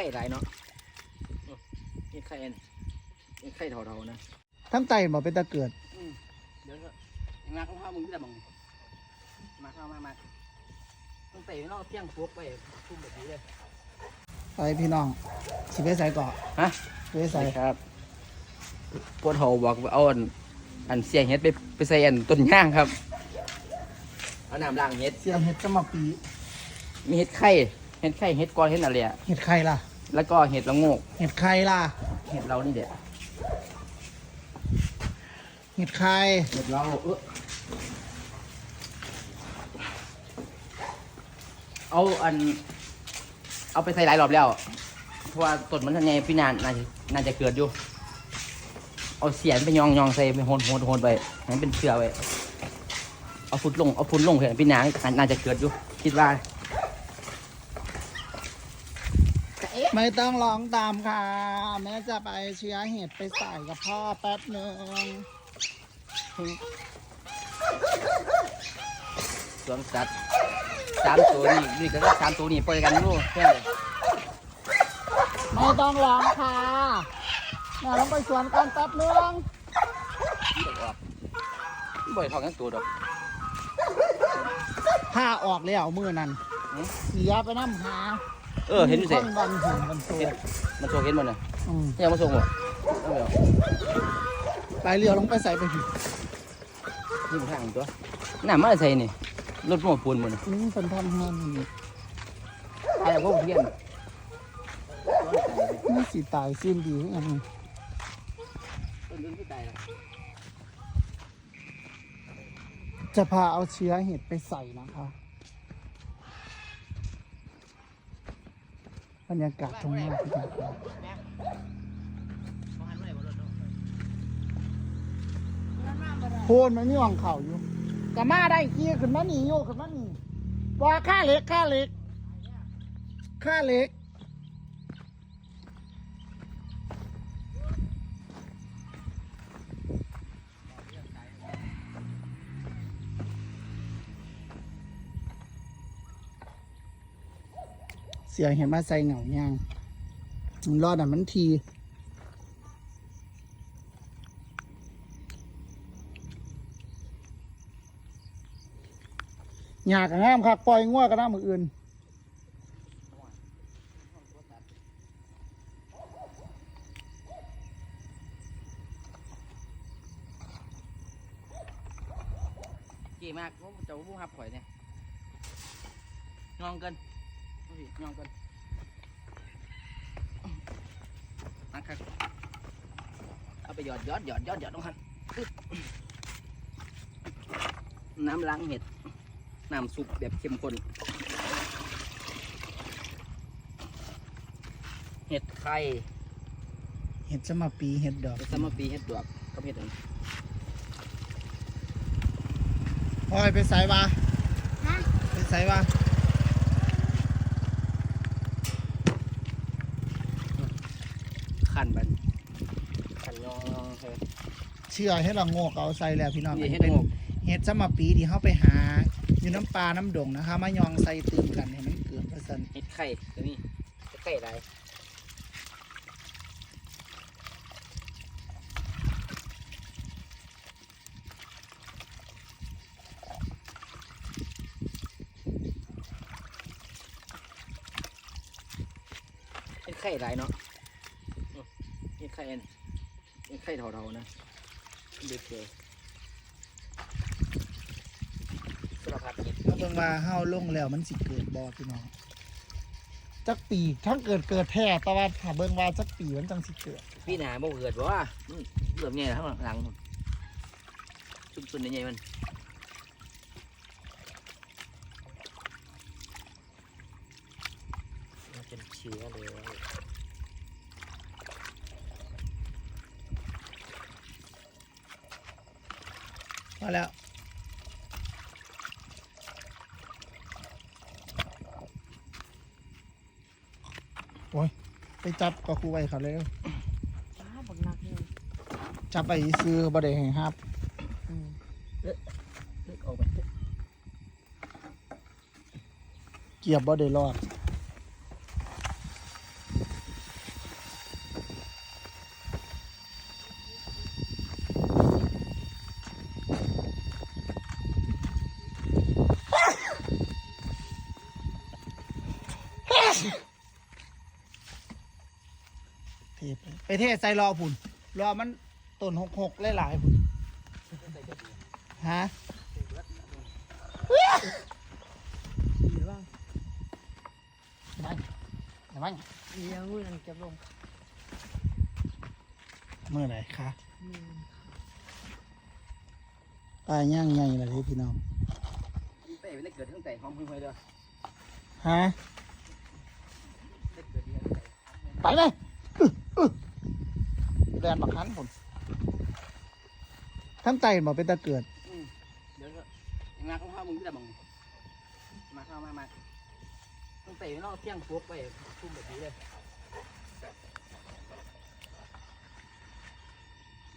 ข่หลายเนาะอืมเห็ดไข่อันเห็ดไข่เท่าๆนะทั้งไตบ่เป็นตะเกิดเดี๋ยวก็ไอ้มาข้าห้ามึงที่ไหนบังมาข้ามามาต้องเตะนอกเที่ยงฟุบไปทุ่มแบบนี้เลยไปพี่น้องสิไปใส่เกาะฮะสิไปใส่ครับปวดหัวบอกเอาอันอันเสียงเห็ดไปไปใส่อันต้นย่างครับเอาน้ำล้างเห็ดเสียงเห็ดจะมาปีมีเห็ดไข่เห็ดไข่เห็ดกอนเห็ดอะไรอะเห็ดไข่ล่ะ แล้วก็เห็ดละโงก เห็ดไข่ล่ะ เห็ดเรานี่เด็ดเห็ดไข่เห็ดเราเออเอาอัน เอาไปใส่หลายรอบแล้ว เพราะว่าต้นมันทันไงพี่นานน่าจะน่าจะเกิดอยู่ เอาเสียนไปยองยองใส่ไปโหนโหนโหนไปให้มันเป็นเชือไว้ เอาฟุตลง เอาฟุตลงเพื่อนพี่นางน่าจะเกิดอยู่ คิดว่า ไม่ต้องร้องตามค่ะ แม่จะไปเชื้อเห็ดไปใส่กับพ่อแป๊บหนึ่งสวนสัตว์สามตัวนี่นี่ก็สามตัวนี่ปล่อยกันรู้แค่เลยไม่ต้องร้องค่ะแม่ต้องไปสวนกันแป๊บหนึ่งที่ออกบ่อยทองทั้งตัวดอกผ้าออกแล้วมือนั่นหือเสียไปน้ำหา เออเห็นอยู่สิคนบันเห็นบันโซเห็นมันโชว์เห็นมันน่ะอืมยังมาส่งบ่เอาเดี๋ยวไปเรือลงไปใส่ไปหินี่มันทางตัวน้ำมันใส่นี่รถหมอปูนมันอืมเป็นทำงานนี่อะไรพวกเพี้ยนนี่สีตายสิ้นดีอืมต้นนึงที่ตายแล้วจะพาเอาเชื้อเห็ดไปใส่นะคะ บรรยากาศตรงนี้ที่ดีโพนมันมีหวังเข่าอยู่กะมาได้ขี้ขึ้นมาหนีอยู่ขึ้นมาหนีว่าค่าเล็กค่าเล็กค่าเล็ก เสียงเห็นมาใส่เหงาย่างรอดอะมันทีหยากงามคักปล่อยงัวกันน้ามืออื่นเกี่มากเจ้าผู้หับข่อยเนี่ยยองเกิน ดูสิยองเกินนะครับเอาไปหยอดหยอดหยอดหยอดหยอดลงหันปึ๊บน้ำล้างเห็ด น้ำซุปแบบเข้มข้น เห็ดไข่ เห็ดจะมาปีเห็ดดอกเห็ดสมปีเห็ดดวกกับเห็ดอันนี้พอยไปใส่บาไปใส่บา ขันบันขันยองยองเฮ้ยเชื่อให้เราโงกเอาใส่แล้วพี่น้องนี่อันเห็นี้ดเป็นโงกเห็ดจะมาปีที่เขาไปหา อยู่น้ำปลาน้ำดงนะคะมายองใส่ตืมกันให้มันเกิดประสันเห็ดไข่ตัวนี้เห็ดไข่ไรเห็ดไข่ไรเนาะอืมเห็ดไข่อันเห็ดไข่เท่าๆนะเด็กเลยสารพัดเห็ดถ้าเบิ่งว่าเฮาลงแล้วมันสิเกิดบ่พี่น้องจักปีทั้งเกิดเกิดแท้แต่ว่าถ้าเบิ่งว่าจักปีมันจังสิเกิดพี่หนาบ่เกิดบ่ว่ามันเหลือมใหญ่ข้างหลังชุดๆใหญ่ๆมันมันเป็นเชื้อเลย พอแล้ว โอ้ย ไปจับกับครูไว้เขาเลยอ้าวบักนักนี่จับไปซื้อบ่ได้ให้ฮับอืมเลือกออกไปเกียบบ่ได้รอด เทไปไปเทใส่รอพุ่นรอมันต้นหกหกหลายๆพุ่นฮะดีบ้างเดี๋ยวมันเดี๋ยวมันเลี้ยงมือนั่นเก็บลงเมื่อไหร่คะมือปลาย่างไงล่ะเด้พี่น้องเตะไปได้เกิดตั้งแต่หอมพึ่งไปเด้อฮะ ไปเลยแดนบักคันผมทั้งไตบอเป็นตะเกิดเดี๋ยวก็มาเข้าข้าวมึงที่ไหนบังมาเข้ามามาตั้งแต่นอกเที่ยงฟุกไปทุ่มแบบนี้เลย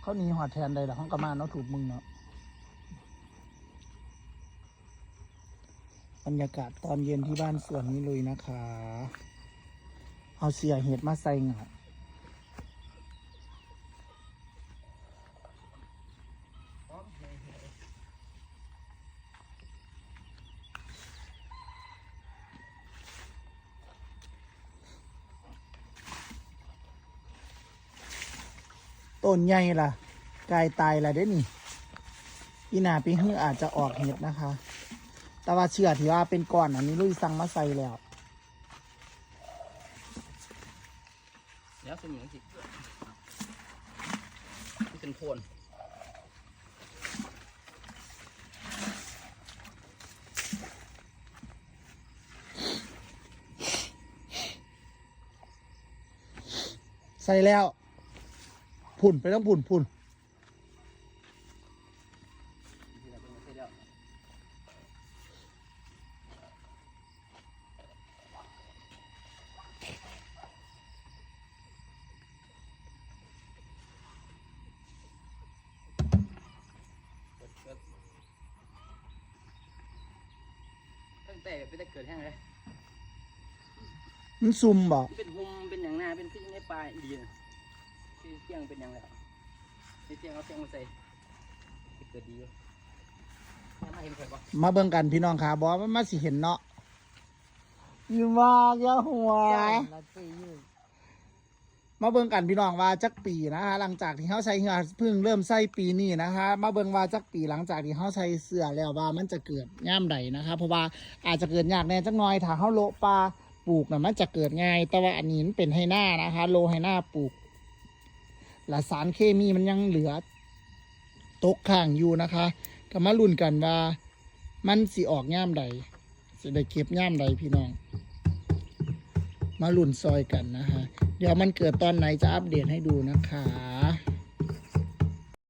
เขาหนีหอดแทนใดล่ะห้องกระมาเนาะถูกมึงเนาะบรรยากาศตอนเย็นที่บ้านสวนนี้เลยนะคะ เอาเสียเห็ดมาใส่หงาต้นใหญ่ล่ะกายตายล่ะเด้นี่ปีนาปีหื้ออาจจะออกเห็ดนะคะ แต่ว่าเชื่อที่ว่าเป็นก้อนอันนี้ลุยสั่งมาใส่แล้ว แล้วเป็นอย่างสิเป็นโคนใส่แล้วผุ่นไปต้องผุ่นผุ่น แต่ไปได้เกิดแห้งเลยมันซุ่มบ่เป็นหุมเป็นอย่างหน้าเป็นที่ในปลายดีนะที่เที่ยงเป็นอย่างแล้วที่เที่ยงเอาเที่ยงมาใส่เกิดดีอยู่ยังไม่เห็นใครปะมาเบิ่งกันพี่น้องค่ะบอมันมาสิเห็นเนาะอยู่มากอยาหัวจ้าละปีอยู่ มาเบิ่งกันพี่น้องว่าจักปีนะคะ หลังจากที่เขาใช้เหือเพิ่งเริ่มใส่ปีนี้นะคะ มาเบิ่งว่าจักปีหลังจากที่เขาใช้เสื้อแล้วว่ามันจะเกิดย่ามใดนะคะ เพราะว่าอาจจะเกิดยากแน่จักน่อยถ้าเขาโลปลาปลูกน่ะมันจะเกิดง่าย แต่ว่าอันนี้มันเป็นให้หน้านะคะ โลให้หน้าปลูกและสารเคมีมันยังเหลือ ตกข้างอยู่นะคะ ก็มาลุ้นกันว่า มันสิออกย่ามใดสิได้เก็บย่ามใดพี่น้อง มาหลุนซอยกันนะคะเดี๋ยวมันเกิดตอนไหนจะอัปเดตให้ดูนะคะ